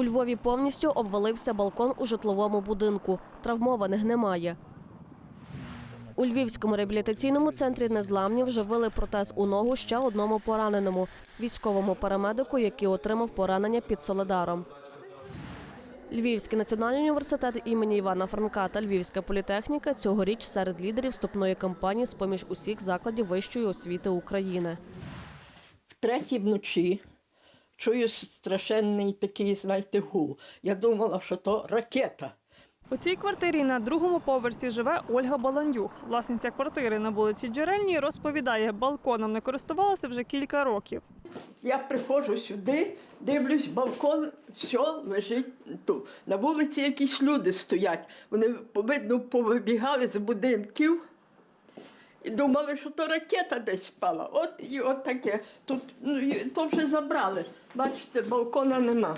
У Львові повністю обвалився балкон у житловому будинку. Травмованих немає. У Львівському реабілітаційному центрі незламні вживили протез у ногу ще одному пораненому військовому парамедику, який отримав поранення під Соледаром. Львівський національний університет імені Івана Франка та Львівська політехніка цьогоріч серед лідерів вступної кампанії з поміж усіх закладів вищої освіти України. В третій вночі чую страшенний такий, знаєте, гул. Я думала, що то ракета. У цій квартирі на другому поверсі живе Ольга Баландюх. Власниця квартири на вулиці Джерельній розповідає, балконом не користувалася вже кілька років. Я приходжу сюди, дивлюсь, балкон, все лежить тут. На вулиці якісь люди стоять. Вони, видно, повибігали з будинків думали, що то ракета десь впала. От і от таке. Тут ну, і то вже забрали. Бачите, балкона нема.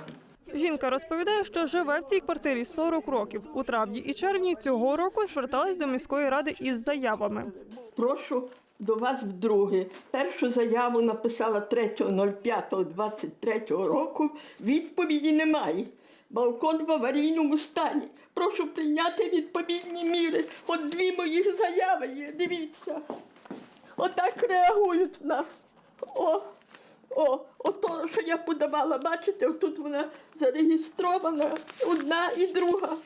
Жінка розповідає, що живе в цій квартирі 40 років. У травні і червні цього року зверталась до міської ради із заявами. Прошу до вас вдруге. Першу заяву написала 3.05.23 року. Відповіді немає. Балкон в аварійному стані. Прошу прийняти відповідні міри. От дві моїх заяви є. Дивіться. Отак реагують в нас. О, о, ото, що я подавала, бачите, тут вона зареєстрована, одна і друга.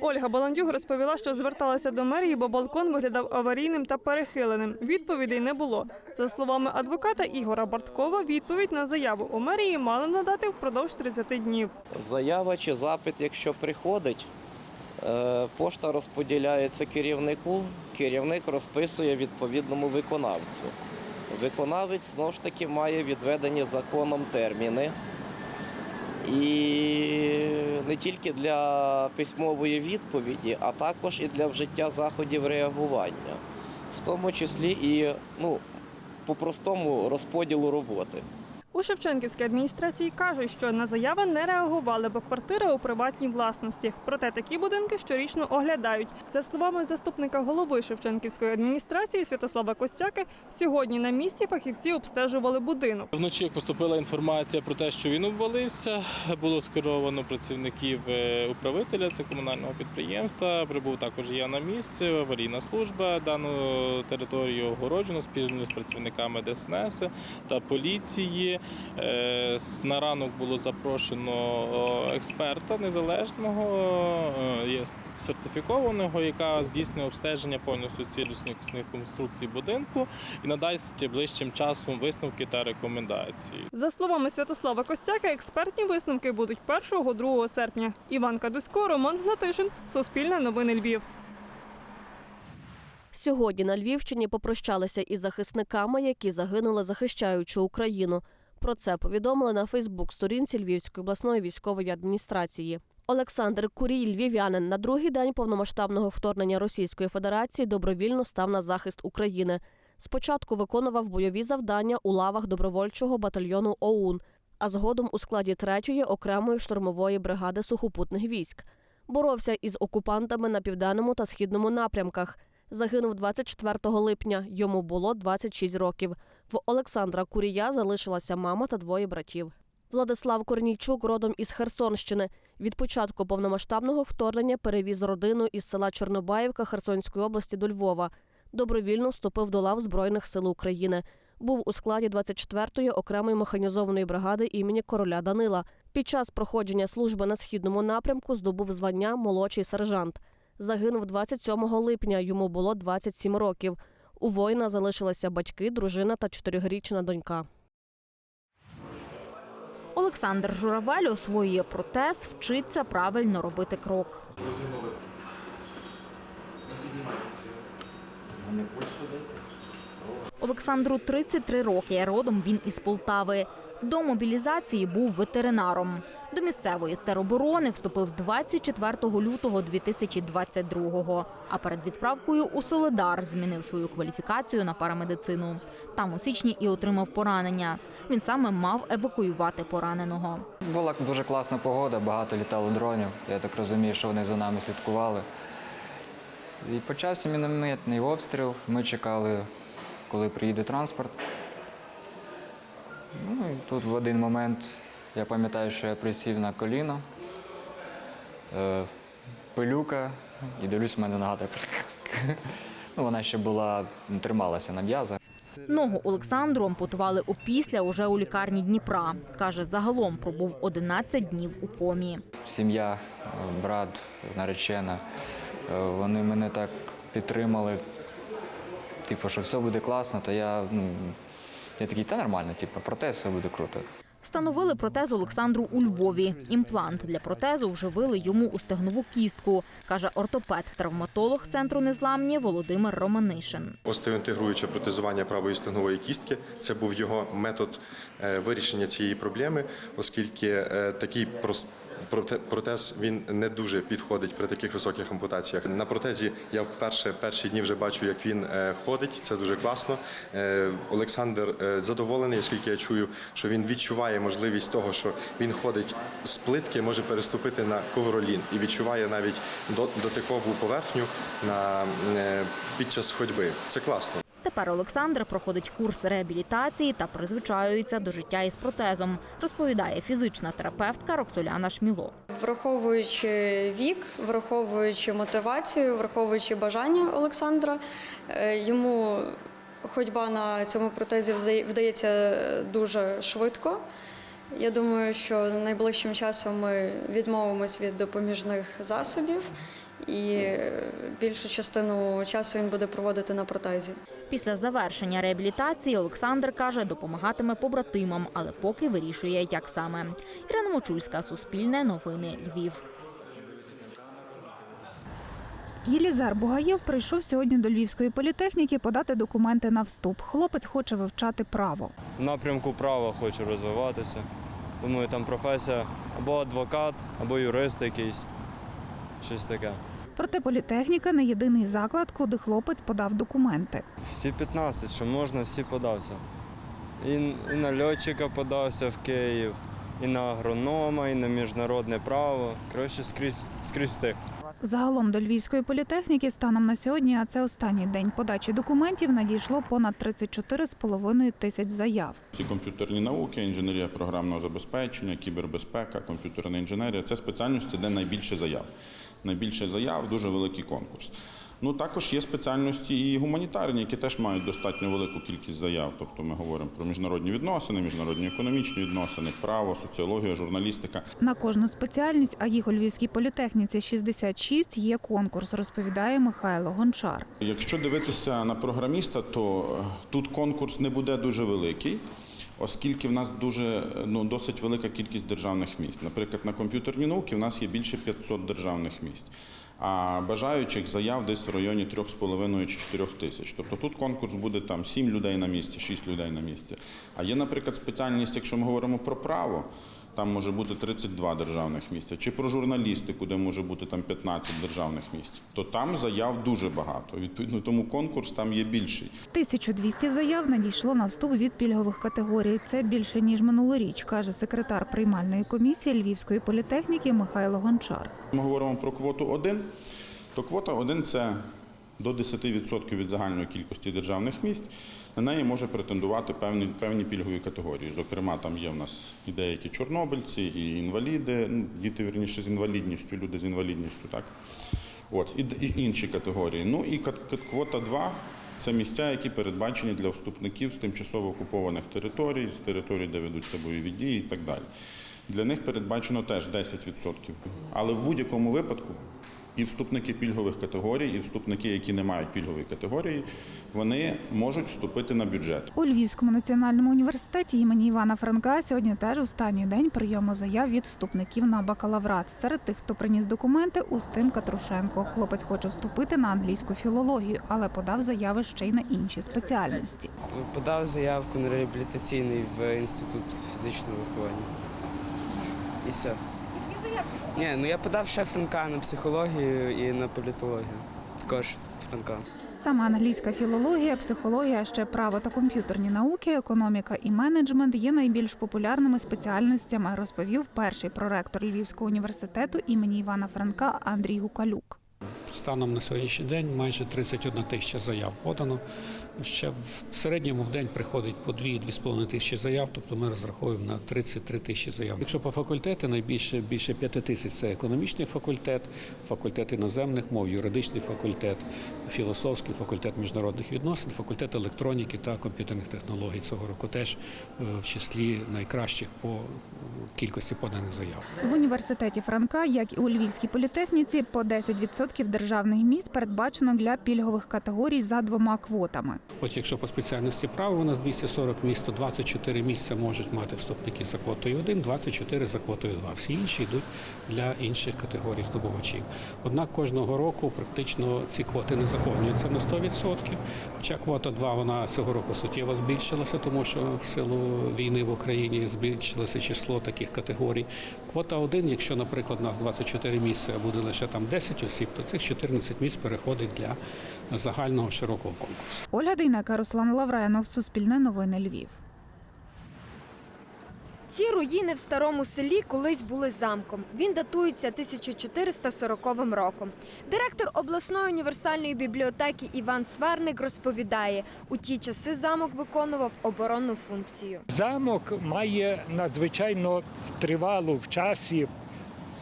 Ольга Баландюк розповіла, що зверталася до мерії, бо балкон виглядав аварійним та перехиленим. Відповідей не було. За словами адвоката Ігора Барткова, відповідь на заяву у мерії мали надати впродовж 30 днів. Заява чи запит, якщо приходить, е, пошта розподіляється керівнику, керівник розписує відповідному виконавцю. Виконавець знову ж таки має відведені законом терміни. І не тільки для письмової відповіді, а також і для вжиття заходів реагування, в тому числі і ну, по-простому розподілу роботи. У Шевченківській адміністрації кажуть, що на заяви не реагували, бо квартира у приватній власності. Проте такі будинки щорічно оглядають. За словами заступника голови Шевченківської адміністрації Святослава Костяки, сьогодні на місці фахівці обстежували будинок. Вночі поступила інформація про те, що він обвалився. Було скеровано працівників е, управителя це комунального підприємства. Прибув також я на місце, аварійна служба. Дану територію огороджено спільно з працівниками ДСНС та поліції. Е, На ранок було запрошено експерта незалежного, е, сертифікованого, яка здійснює обстеження повністю цілісних конструкцій будинку і надасть ближчим часом висновки та рекомендації. За словами Святослава Костяка, експертні висновки будуть 1-2 серпня. Іван Кадусько, Роман Гнатишин, Суспільне новини Львів. Сьогодні на Львівщині попрощалися із захисниками, які загинули, захищаючи Україну. Про це повідомили на Фейсбук-сторінці Львівської обласної військової адміністрації. Олександр Курій, львів'янин, на другий день повномасштабного вторгнення Російської Федерації добровільно став на захист України. Спочатку виконував бойові завдання у лавах добровольчого батальйону ОУН, а згодом у складі третьої окремої штурмової бригади сухопутних військ. Боровся із окупантами на південному та східному напрямках. Загинув 24 липня. Йому було 26 років. В Олександра Курія залишилася мама та двоє братів. Владислав Корнійчук родом із Херсонщини. Від початку повномасштабного вторгнення перевіз родину із села Чорнобаївка Херсонської області до Львова. Добровільно вступив до лав Збройних сил України. Був у складі 24-ї окремої механізованої бригади імені короля Данила. Під час проходження служби на східному напрямку здобув звання молодший сержант. Загинув 27 липня. Йому було 27 років. У воїна залишилися батьки, дружина та чотирирічна донька. Олександр Журавель освоює протез, вчиться правильно робити крок. Олександру 33 роки. Родом він із Полтави. До мобілізації був ветеринаром. До місцевої тероборони вступив 24 лютого 2022-го. А перед відправкою у Соледар змінив свою кваліфікацію на парамедицину. Там у січні і отримав поранення. Він саме мав евакуювати пораненого. Була дуже класна погода, багато літало дронів. Я так розумію, що вони за нами слідкували. І почався мінометний обстріл. Ми чекали, коли приїде транспорт. Ну, і тут в один момент я пам'ятаю, що я присів на коліно е, пилюка, і дивлюсь, в мене нога так. Ну, вона ще була, трималася на м'язах. Ногу Олександру ампутували опісля уже у лікарні Дніпра. Каже, загалом пробув 11 днів у комі. Сім'я, е, брат, наречена, е, вони мене так підтримали. Типу, що все буде класно, то я, ну, я такий, та нормально, типу, проте все буде круто. Встановили протез Олександру у Львові. Імплант для протезу вживили йому у стегнову кістку, каже ортопед-травматолог центру незламні Володимир Романишин. Остеоінтегруюче протезування правої стегнової кістки це був його метод е, вирішення цієї проблеми, оскільки е, такий прос- проте- протез він не дуже підходить при таких високих ампутаціях. На протезі я вперше перші дні вже бачу, як він е, ходить. Це дуже класно. Е, Олександр е, задоволений, оскільки я чую, що він відчуває можливість того, що він ходить з плитки, може переступити на ковролін і відчуває навіть до- дотикову поверхню на під час ходьби. Це класно. Тепер Олександр проходить курс реабілітації та призвичаюється до життя із протезом, розповідає фізична терапевтка Роксоляна Шміло. Враховуючи вік, враховуючи мотивацію, враховуючи бажання Олександра, е, йому ходьба на цьому протезі вдається дуже швидко. Я думаю, що найближчим часом ми відмовимось від допоміжних засобів і більшу частину часу він буде проводити на протезі. Після завершення реабілітації Олександр каже, допомагатиме побратимам, але поки вирішує, як саме. Ірина Мочульська, Суспільне, Новини, Львів. Єлізар Бугаєв прийшов сьогодні до Львівської політехніки подати документи на вступ. Хлопець хоче вивчати право. в напрямку права хочу розвиватися. Думаю, там професія або адвокат, або юрист якийсь. Щось таке. Проте політехніка не єдиний заклад, куди хлопець подав документи. Всі 15, що можна, всі подався. І, і на льотчика подався в Київ, і на агронома, і на міжнародне право. Коротше, скрізь, скрізь встиг. Загалом до Львівської політехніки станом на сьогодні, а це останній день подачі документів, надійшло понад 34,5 тисяч заяв. Ці комп'ютерні науки, інженерія програмного забезпечення, кібербезпека, комп'ютерна інженерія це спеціальності, де найбільше заяв. Найбільше заяв, дуже великий конкурс. Ну також є спеціальності і гуманітарні, які теж мають достатньо велику кількість заяв. Тобто ми говоримо про міжнародні відносини, міжнародні економічні відносини, право, соціологія, журналістика. На кожну спеціальність, а їх у Львівській політехніці 66, є конкурс, розповідає Михайло Гончар. Якщо дивитися на програміста, то тут конкурс не буде дуже великий. Оскільки в нас дуже ну досить велика кількість державних місць. Наприклад, на комп'ютерні науки в нас є більше 500 державних місць, а бажаючих заяв десь в районі 3,5 чи 4 тисяч. Тобто тут конкурс буде там 7 людей на місці, 6 людей на місці. А є, наприклад, спеціальність, якщо ми говоримо про право, там може бути 32 державних місця, чи про журналістику, де може бути там 15 державних місць, то там заяв дуже багато. Відповідно, тому конкурс там є більший. 1200 заяв надійшло на вступ від пільгових категорій. Це більше ніж минулоріч, каже секретар приймальної комісії Львівської політехніки Михайло Гончар. Ми говоримо про квоту 1, то квота 1 – це до 10% від загальної кількості державних місць. На неї може претендувати певні, певні пільгові категорії. Зокрема, там є в нас і деякі чорнобильці, і інваліди, ну, діти вірніше з інвалідністю, люди з інвалідністю, так. От, і, інші категорії. Ну і квота 2 – це місця, які передбачені для вступників з тимчасово окупованих територій, з територій, де ведуться бойові дії і так далі. Для них передбачено теж 10%. Але в будь-якому випадку і вступники пільгових категорій, і вступники, які не мають пільгової категорії, вони можуть вступити на бюджет. У Львівському національному університеті імені Івана Франка сьогодні теж останній день прийому заяв від вступників на бакалаврат. Серед тих, хто приніс документи, Устим Катрушенко. Хлопець хоче вступити на англійську філологію, але подав заяви ще й на інші спеціальності. Подав заявку на реабілітаційний в інститут фізичного виховання. І все. Ні, ну я подав ще Франка на психологію і на політологію. Також Франка. Саме англійська філологія, психологія, ще право та комп'ютерні науки, економіка і менеджмент є найбільш популярними спеціальностями, розповів перший проректор Львівського університету імені Івана Франка Андрій Гукалюк. Станом на сьогоднішній день майже 31 тисяча заяв подано. Ще в середньому в день приходить по 2-2,5 тисячі заяв, тобто ми розраховуємо на 33 тисячі заяв. Якщо по факультети найбільше більше 5 тисяч це економічний факультет, факультет іноземних мов, юридичний факультет, філософський факультет міжнародних відносин, факультет електроніки та комп'ютерних технологій. Цього року теж е, в числі найкращих по кількості поданих заяв. В університеті Франка, як і у Львівській політехніці, по 10% державних місць передбачено для пільгових категорій за двома квотами. От якщо по спеціальності право у нас 240 місць, то 24 місця можуть мати вступники за квотою 1, 24 за квотою 2. Всі інші йдуть для інших категорій здобувачів. Однак кожного року практично ці квоти не заповнюються на 100%. Хоча квота 2 вона цього року суттєво збільшилася, тому що в силу війни в Україні збільшилося число таких категорій. Квота 1, якщо, наприклад, у нас 24 місця, буде лише там 10 осіб, то цих 14 місць переходить для загального широкого конкурсу. Ольга Дейнека, Руслан Лавренов, Суспільне новини Львів. Ці руїни в старому селі колись були замком. Він датується 1440 роком. Директор обласної універсальної бібліотеки Іван Сварник розповідає, у ті часи замок виконував оборонну функцію. Замок має надзвичайно тривалу в часі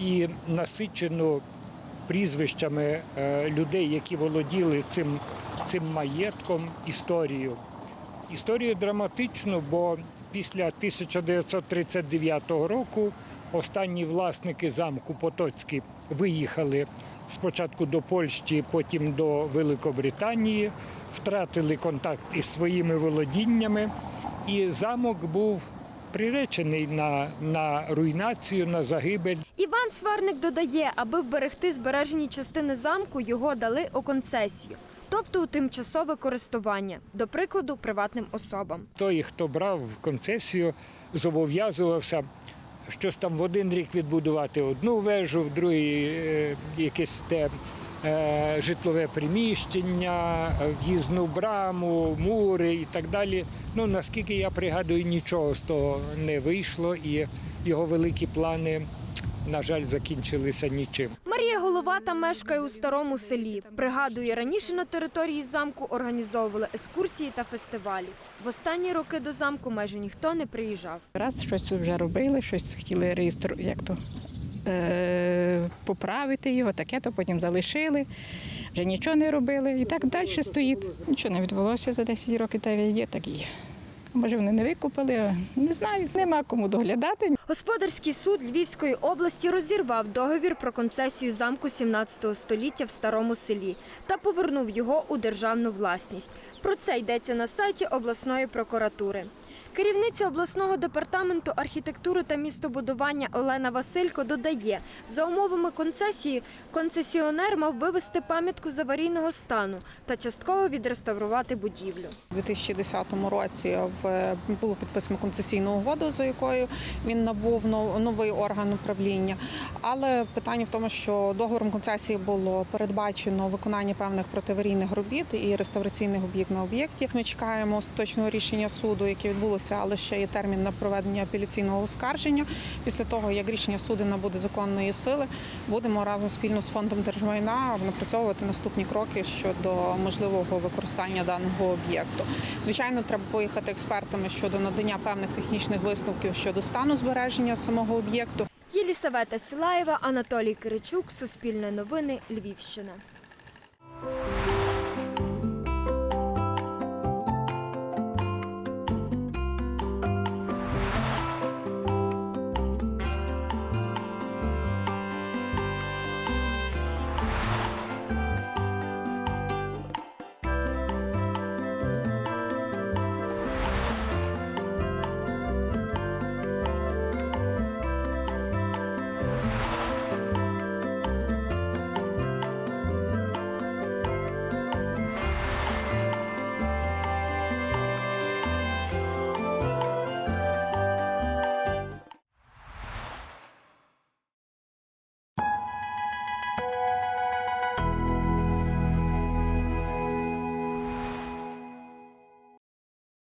і насичену прізвищами е, людей, які володіли цим, цим маєтком, історію. Історію драматичну, бо після 1939 року останні власники замку Потоцькі виїхали спочатку до Польщі, потім до Великобританії, втратили контакт із своїми володіннями, і замок був приречений на, на руйнацію, на загибель. Іван Сварник додає, аби вберегти збережені частини замку, його дали у концесію, тобто у тимчасове користування, до прикладу, приватним особам. Той, хто брав концесію, зобов'язувався щось там в один рік відбудувати одну вежу, в другий е, якесь те е, житлове приміщення, в'їзну браму, мури і так далі. Ну наскільки я пригадую, нічого з того не вийшло, і його великі плани, на жаль, закінчилися нічим. Марія Головата мешкає у старому селі. Пригадує, раніше на території замку організовували екскурсії та фестивалі. В останні роки до замку майже ніхто не приїжджав. Раз щось вже робили, щось хотіли реєстру, як то е, поправити його, таке, то потім залишили. Вже нічого не робили. І так далі стоїть. Нічого не відбулося за 10 років, та й є, так і є. Може, вони не викупили, не знаю, нема кому доглядати. Господарський суд Львівської області розірвав договір про концесію замку 17 століття в старому селі та повернув його у державну власність. Про це йдеться на сайті обласної прокуратури. Керівниця обласного департаменту архітектури та містобудування Олена Василько додає, за умовами концесії концесіонер мав вивести пам'ятку з аварійного стану та частково відреставрувати будівлю. У 2010 році було підписано концесійну угоду, за якою він набув нов- новий орган управління. Але питання в тому, що договором концесії було передбачено виконання певних протиаварійних робіт і реставраційних об'єкт на об'єкті. Ми чекаємо остаточного рішення суду, яке відбулося, але ще є термін на проведення апеляційного оскарження. Після того, як рішення суду набуде законної сили, будемо разом спільно з фондом держмайна напрацьовувати наступні кроки щодо можливого використання даного об'єкту. Звичайно, треба поїхати експертами щодо надання певних технічних висновків щодо стану збереження самого об'єкту. Єлісавета Сілаєва, Анатолій Киричук, Суспільне новини, Львівщина.